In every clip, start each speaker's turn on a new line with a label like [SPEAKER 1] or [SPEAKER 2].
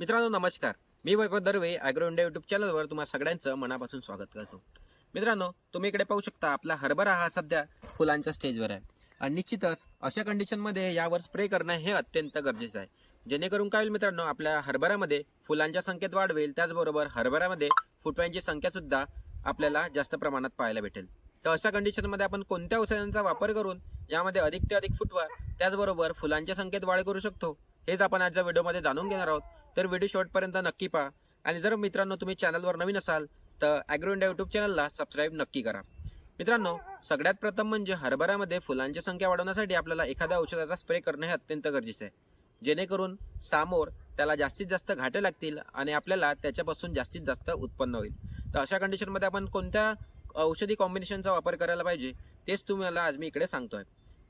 [SPEAKER 1] मित्रांनो नमस्कार. मी Vaibhav Darve agro India YouTube चॅनलवर तुम्हा सगळ्यांचं मनापासून स्वागत करतो. मित्रांनो तुम्ही इकडे पाहू शकता आपला हरभरा हा सध्या फुलांच्या स्टेजवर आहे. आणि निश्चितच अशा कंडिशनमध्ये यावर स्प्रे करणं हे अत्यंत गरजेचं आहे. जेणेकरून काय होईल मित्रांनो आपल्या हरभऱ्यामध्ये फुलांच्या संख्येत वाढ होईल. त्याचबरोबर हरभऱ्यामध्ये फुटव्यांची संख्यासुद्धा आपल्याला जास्त प्रमाणात पाहायला भेटेल. तर अशा कंडिशनमध्ये आपण कोणत्या औषधांचा वापर करून यामध्ये अधिक ते अधिक फुटवा त्याचबरोबर फुलांच्या संख्येत वाढ करू शकतो हेच आपण आजच्या व्हिडिओमध्ये जाणून घेणार आहोत. तर व्हिडिओ शॉर्टपर्यंत नक्की पहा. आणि जर मित्रांनो तुम्ही चॅनलवर नवीन असाल तर ॲग्रो इंडिया यूट्यूब चॅनलला सबस्क्राईब नक्की करा. मित्रांनो सगळ्यात प्रथम म्हणजे हरभऱ्यामध्ये फुलांची संख्या वाढवण्यासाठी आपल्याला एखाद्या औषधाचा स्प्रे करणं हे अत्यंत गरजेचं आहे. जेणेकरून सामोर त्याला जास्तीत जास्त घाटे लागतील आणि आपल्याला त्याच्यापासून जास्तीत जास्त उत्पन्न होईल. तर अशा कंडिशनमध्ये आपण कोणत्या औषधी कॉम्बिनेशनचा वापर करायला पाहिजे तेच तुम्हाला आज मी इकडे सांगतोय.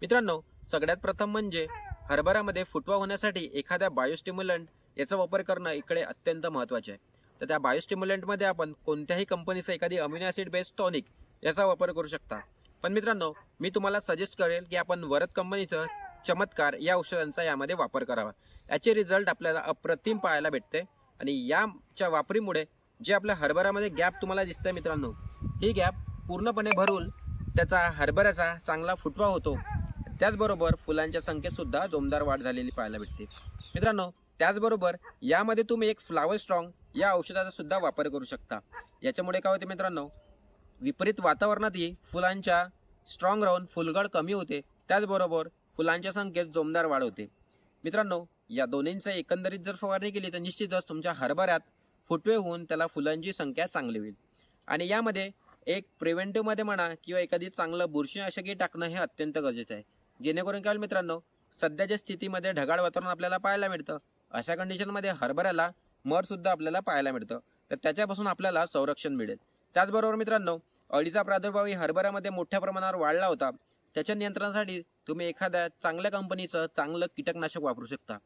[SPEAKER 1] मित्रांनो सगळ्यात प्रथम म्हणजे हरभऱ्यामध्ये फुटवा होण्यासाठी एखाद्या बायोस्टिम्युलंट याचा वापर करणं इकडे अत्यंत महत्त्वाचे आहे. तर त्या बायोस्टिम्युलंटमध्ये आपण कोणत्याही कंपनीचं एखादी अमिनो ॲसिड बेस्ड टॉनिक याचा वापर करू शकता. पण मित्रांनो मी तुम्हाला सजेस्ट करेल की आपण वरद कंपनीचं चमत्कार या औषधांचा यामध्ये वापर करावा. याचे रिझल्ट आपल्याला अप्रतिम पाहायला भेटते आणि याच्या वापरीमुळे जे आपल्या हरभऱ्यामध्ये गॅप तुम्हाला दिसतंय मित्रांनो ही गॅप पूर्णपणे भरून त्याचा हरभऱ्याचा चांगला फुटवा होतो. त्याचबरोबर फुलांच्या संख्येतसुद्धा जोमदार वाढ झालेली पाहायला भेटते. मित्रांनो त्याचबरोबर यामध्ये तुम्ही एक फ्लावर स्ट्रॉंग या औषधाचा सुद्धा वापर करू शकता. याच्यामुळे काय होते मित्रांनो विपरीत वातावरणातही फुलांच्या स्ट्रॉंग राहून फुलगड कमी होते. त्याचबरोबर फुलांच्या संख्येत जोमदार वाढ होते. मित्रांनो या दोन्हींचा एकंदरीत जर फवारणी केली तर निश्चितच तुमच्या हरभऱ्यात फुटवे होऊन त्याला फुलांची संख्या चांगली होईल. आणि यामध्ये एक प्रिव्हेंटिव्हमध्ये म्हणा किंवा एखादी चांगलं बुरशीनाशकही टाकणं हे अत्यंत गरजेचं आहे. जेणेकरून काय मित्रांनो सध्याच्या स्थितीमध्ये ढगाळ वातावरण आपल्याला पाहायला मिळतं अशा कंडिशनमध्ये हरभऱ्याला मरसुद्धा आपल्याला पाहायला मिळतं. तर त्याच्यापासून आपल्याला संरक्षण मिळेल. त्याचबरोबर मित्रांनो अळीचा प्रादुर्भावही हरभऱ्यामध्ये मोठ्या प्रमाणावर वाढला होता. त्याच्या नियंत्रणासाठी तुम्ही एखाद्या चांगल्या कंपनीचं चांगलं कीटकनाशक वापरू शकता.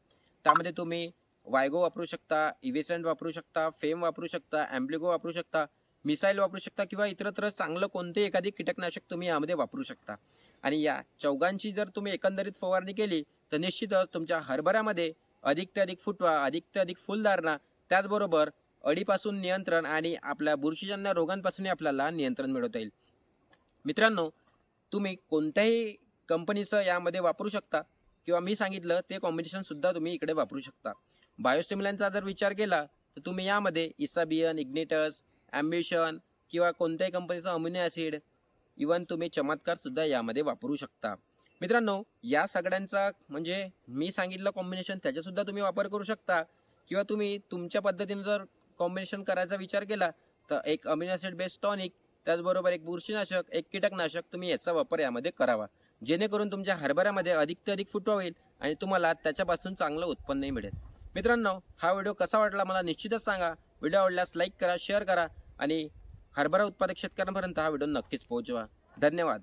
[SPEAKER 1] त्यामध्ये तुम्ही वायगो वापरू शकता इव्हेसेंट वापरू शकता फेम वापरू शकता ॲम्प्लिगो वापरू शकता मिसाईल वापरू शकता किंवा इतरत्र चांगलं कोणते एखादी कीटकनाशक तुम्ही यामध्ये वापरू शकता. आणि या चौघांची जर तुम्ही एकंदरीत फवारणी केली तर निश्चितच तुमच्या हरभऱ्यामध्ये अधिक ते अधिक फुटवा अधिक ते अधिक फुलधारणा त्याचबरोबर अडीपासून नियंत्रण आणि आपल्या बुरशीजन्य रोगांपासूनही आपल्याला नियंत्रण मिळवता येईल. मित्रांनो तुम्ही कोणत्याही कंपनीचं यामध्ये वापरू शकता किंवा मी सांगितलं ते कॉम्बिनेशनसुद्धा तुम्ही इकडे वापरू शकता. बायोस्टिम्युलनचा जर विचार केला तर तुम्ही यामध्ये इसाबियन इग्नेटस ॲम्बिशन किंवा कोणत्याही कंपनीचं अम्युनो ॲसिड इवन तुम्ही चमत्कारसुद्धा यामध्ये वापरू शकता. मित्रांनो या सगळ्यांचा म्हणजे मी सांगितलं कॉम्बिनेशन त्याचासुद्धा तुम्ही वापर करू शकता. किंवा तुम्ही तुमच्या पद्धतीने जर कॉम्बिनेशन करायचा विचार केला तर एक अमिनो ॲसिड बेस्ड टॉनिक त्याचबरोबर एक बुरशीनाशक एक कीटकनाशक तुम्ही याचा वापर यामध्ये करावा. जेणेकरून तुमच्या हरभऱ्यामध्ये अधिक ते अधिक फुटवा होईल आणि तुम्हाला त्याच्यापासून चांगलं उत्पन्नही मिळेल. मित्रांनो हा व्हिडिओ कसा वाटला मला निश्चितच सांगा. व्हिडिओ आवडल्यास लाईक करा शेअर करा आणि हरभरा उत्पादक शेतकऱ्यांपर्यंत हा व्हिडिओ नक्कीच पोहोचवा. धन्यवाद.